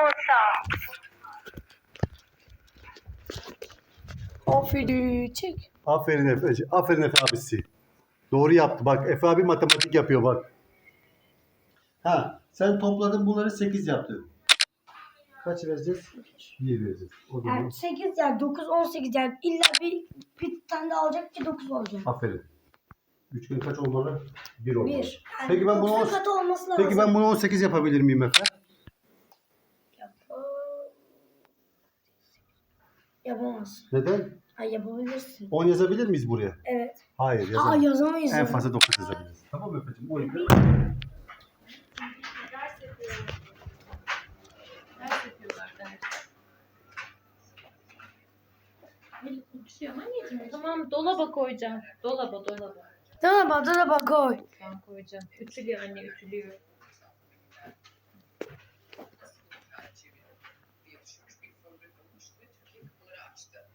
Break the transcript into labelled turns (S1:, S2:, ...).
S1: Musa.
S2: Aferin çek.
S3: Aferin Efe. Aferin Efe abisi. Doğru yaptı. Bak Efe abi matematik yapıyor bak. Ha sen topladın bunları 8 yaptın. Kaç vereceğiz? 1 vereceğiz. O zaman
S4: Yani 8 yani 9 18 yani illa bir bir tane daha alacak ki 9 olacak.
S3: aferin. Üçgen kaç olmalı? 1 olmalı.
S4: 1. Yani
S3: Peki ben bunu
S4: 90
S3: on-
S4: katı olması lazım.
S3: Peki ben bunu 18 yapabilir miyim Efe?
S4: Yapamazsın.
S3: Neden?
S4: Ay yapabilirsin.
S3: 10 yazabilir miyiz buraya?
S4: Evet.
S3: Hayır
S4: Aa
S3: yazamayız.
S4: yazamayız.
S3: En
S4: ya.
S3: fazla 9 yazabiliriz. Tamam mı Efe'cim? O yüzden.
S2: Ders yapıyorlar ders. Melih konuşuyor anneciğim. O zaman dolaba koyacağım. Dolaba dolaba.
S4: Tamam bak dolaba koy.
S2: Ben koyacağım. Ütülüyor anne ütülüyor. constant